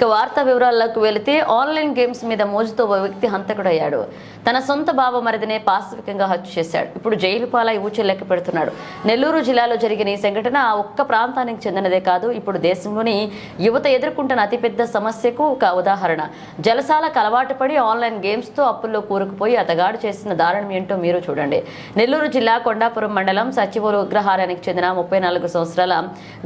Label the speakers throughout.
Speaker 1: ఇక వార్తా వివరాల్లోకి వెళితే ఆన్లైన్ గేమ్స్ మీద మోజుతో ఓ వ్యక్తి హంతకుడయ్యాడు. తన సొంత బావ మరిదినే పాశవికంగా హత్య చేశాడు. ఇప్పుడు జైలు పాలై ఊచలు లెక్క పెడుతున్నాడు. నెల్లూరు జిల్లాలో జరిగిన ఈ సంఘటన ఆ ఒక్క ప్రాంతానికి చెందినదే కాదు ఇప్పుడు దేశంలోని యువత ఎదుర్కొంటున్న అతిపెద్ద సమస్యకు ఒక ఉదాహరణ. జలసాలకు అలవాటు పడి ఆన్లైన్ గేమ్స్తో అప్పుల్లో కూరుకుపోయి అతగాడు చేసిన దారుణం ఏంటో మీరు చూడండి. నెల్లూరు జిల్లా కొండాపురం మండలం సచివోలు ఉగ్రహారానికి చెందిన ముప్పై నాలుగు సంవత్సరాల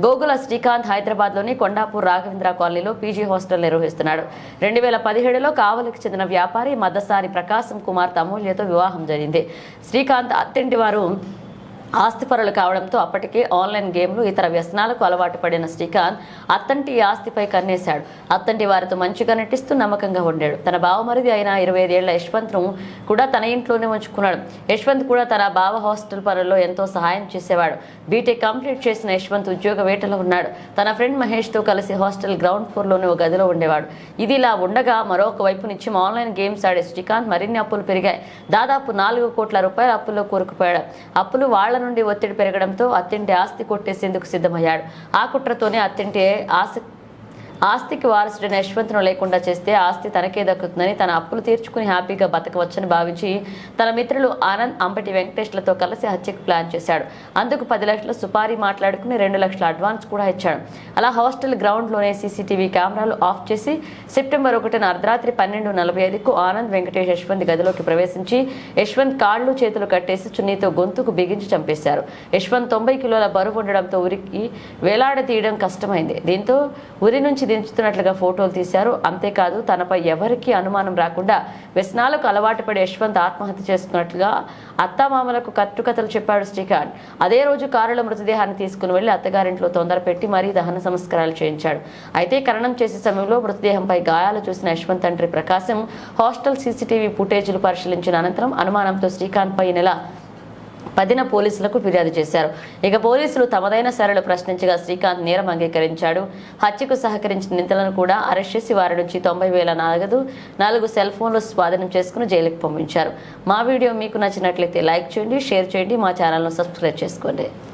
Speaker 1: గోగుల శ్రీకాంత్ హైదరాబాద్లోని కొండాపూర్ రాఘవేంద్ర కాలనీలో పీజీ హాస్టల్ నిర్వహిస్తున్నాడు. రెండు వేల పదిహేడులో కావలికి చెందిన వ్యాపారి మద్దసారి ప్రకాశం కుమార్ అమూల్యతో వివాహం జరిగింది. శ్రీకాంత్ అత్తింటి వారు ఆస్తిపరులు కావడంతో అప్పటికే ఆన్లైన్ గేమ్లు ఇతర వ్యసనాలకు అలవాటు పడిన శ్రీకాంత్ అత్తంటి ఆస్తిపై కన్నేశాడు. అత్తంటి వారితో మంచిగా నటిస్తూ నమ్మకంగా ఉండాడు. తన బావమరిది అయిన ఇరవై ఐదేళ్ళ యశ్వంత్ను కూడా తన ఇంట్లోనే ఉంచుకున్నాడు. యశ్వంత్ కూడా తన బావ హాస్టల్ పనుల్లో ఎంతో సహాయం చేసేవాడు. బీటెక్ కంప్లీట్ చేసిన యశ్వంత్ ఉద్యోగ వేటలో ఉన్నాడు. తన ఫ్రెండ్ మహేష్తో కలిసి హాస్టల్ గ్రౌండ్ ఫ్లోర్లోనే ఒక గదిలో ఉండేవాడు. ఇది ఇలా ఉండగా మరొక వైపు నుంచి ఆన్లైన్ గేమ్స్ ఆడే శ్రీకాంత్ మరిన్ని అప్పులు పెరిగాయి. దాదాపు నాలుగు కోట్ల రూపాయల అప్పుల్లో కూరుకుపోయాడు. అప్పులు వాళ్ళ నుండి ఒత్తిడి పెరగడంతో అత్తింటి ఆస్తి కొట్టేసేందుకు సిద్ధమయ్యాడు. ఆ కుట్రతోనే అత్తింటి ఆస్తి ఆస్తికి వారసుడైన యశ్వంత్ను లేకుండా చేస్తే ఆస్తి తనకే దక్కుతుందని తన అప్పులు తీర్చుకుని హ్యాపీగా బతకవచ్చని భావించి తన మిత్రులు ఆనంద్ అంబటి వెంకటేష్లతో కలిసి హత్యకు ప్లాన్ చేశాడు. అందుకు పది లక్షల సుపారీ మాట్లాడుకుని రెండు లక్షల అడ్వాన్స్ కూడా ఇచ్చాడు. అలా హాస్టల్ గ్రౌండ్లోనే సీసీటీవీ కెమెరాలు ఆఫ్ చేసి సెప్టెంబర్ ఒకటిన అర్ధరాత్రి పన్నెండు నలభై ఐదుకు ఆనంద్ వెంకటేష్ యశ్వంత్ గదిలోకి ప్రవేశించి యశ్వంత్ కాళ్ళు చేతులు కట్టేసి చున్నీతో గొంతుకు బిగించి చంపేశారు. యశ్వంత్ తొంభై కిలోల బరువు ఉండడంతో ఉరికి వేలాడతీయడం కష్టమైంది. దీంతో ఉరి నుంచి దించుతున్నట్లుగా ఫోటోలు తీశారు. అంతేకాదు తనపై ఎవరికీ అనుమానం రాకుండా వ్యసనాలకు అలవాటు పడి యశ్వంత్ ఆత్మహత్య చేసుకున్నట్లుగా అత్తామామలకు కట్టుకథలు చెప్పాడు శ్రీకాంత్. అదే రోజు కారులో మృతదేహాన్ని తీసుకుని వెళ్ళి అత్తగారింట్లో తొందర పెట్టి మరీ దహన సంస్కారాలు చేయించాడు. అయితే ఖననం చేసే సమయంలో మృతదేహంపై గాయాలు చూసిన యశ్వంత్ తండ్రి ప్రకాశం హాస్టల్ సీసీటీవీ ఫుటేజీలు పరిశీలించిన అనంతరం అనుమానంతో శ్రీకాంత్ పై ఈ నెల పదిన పోలీసులకు ఫిర్యాదు చేశారు. ఇక పోలీసులు తమదైన సరళ ప్రశ్నించగా శ్రీకాంత్ నేరం అంగీకరించాడు. హత్యకు సహకరించిన నిందితులను కూడా అరెస్ట్ చేసి వారి నుంచి తొంభై వేల నగదు నాలుగు సెల్ ఫోన్లు స్వాధీనం చేసుకుని జైలుకు పంపించారు. మా వీడియో మీకు నచ్చినట్లయితే లైక్ చేయండి షేర్ చేయండి మా ఛానల్ను సబ్స్క్రైబ్ చేసుకోండి.